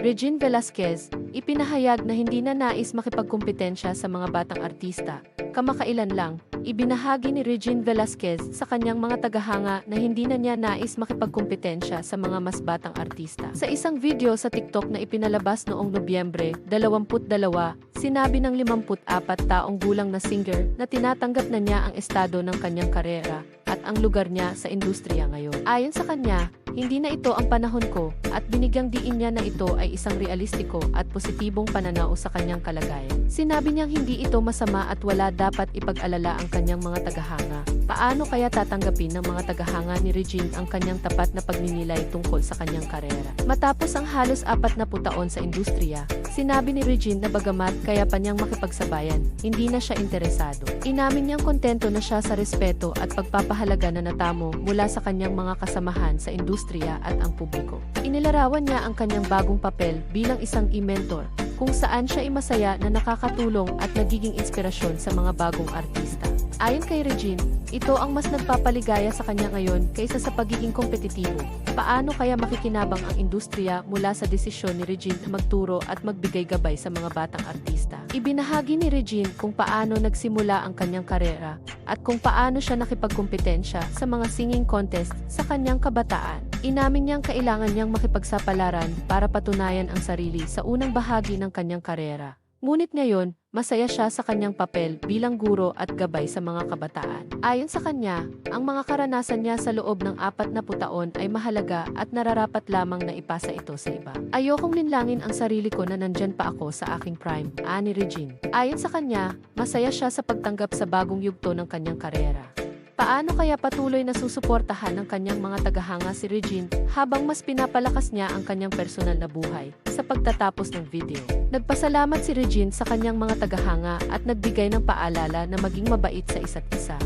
Regine Velasquez, ipinahayag na hindi na nais makipagkumpetensya sa mga batang artista. Kamakailan lang, ibinahagi ni Regine Velasquez sa kanyang mga tagahanga na hindi na niya nais makipagkumpetensya sa mga mas batang artista. Sa isang video sa TikTok na ipinalabas noong Nobyembre 22, sinabi ng 54 taong gulang na singer na tinatanggap na niya ang estado ng kanyang karera at ang lugar niya sa industriya ngayon. Ayon sa kanya, hindi na ito ang panahon ko at binigyang diin niya na ito ay isang realistiko at positibong pananaw sa kanyang kalagayan. Sinabi niyang hindi ito masama at wala dapat ipag-alala ang kanyang mga tagahanga. Paano kaya tatanggapin ng mga tagahanga ni Regine ang kanyang tapat na pagninilay tungkol sa kanyang karera? Matapos ang halos apat na taon sa industriya, sinabi ni Regine na bagamat kaya pa niyang makipagsabayan, hindi na siya interesado. Inamin niyang kontento na siya sa respeto at pagpapahalaga na natamo mula sa kanyang mga kasamahan sa industriya at ang publiko. Inilarawan niya ang kanyang bagong papel bilang isang e-mentor kung saan siya ay masaya na nakakatulong at nagiging inspirasyon sa mga bagong artista. Ayon kay Regine, ito ang mas nagpapaligaya sa kanya ngayon kaysa sa pagiging kompetitibo. Paano kaya makikinabang ang industriya mula sa desisyon ni Regine na magturo at magbigay gabay sa mga batang artista? Ibinahagi ni Regine kung paano nagsimula ang kanyang karera at kung paano siya nakipagkumpetensya sa mga singing contest sa kanyang kabataan. Inamin niyang kailangan niyang makipagsapalaran para patunayan ang sarili sa unang bahagi ng kanyang karera. Ngunit ngayon, masaya siya sa kanyang papel bilang guro at gabay sa mga kabataan. Ayon sa kanya, ang mga karanasan niya sa loob ng apat na taon ay mahalaga at nararapat lamang na ipasa ito sa iba. Ayokong linlangin ang sarili ko na nandyan pa ako sa aking prime, ani Regine. Ayon sa kanya, masaya siya sa pagtanggap sa bagong yugto ng kanyang karera. Paano kaya patuloy na susuportahan ng kanyang mga tagahanga si Regine habang mas pinapalakas niya ang kanyang personal na buhay sa pagtatapos ng video? Nagpasalamat si Regine sa kanyang mga tagahanga at nagbigay ng paalala na maging mabait sa isa't isa.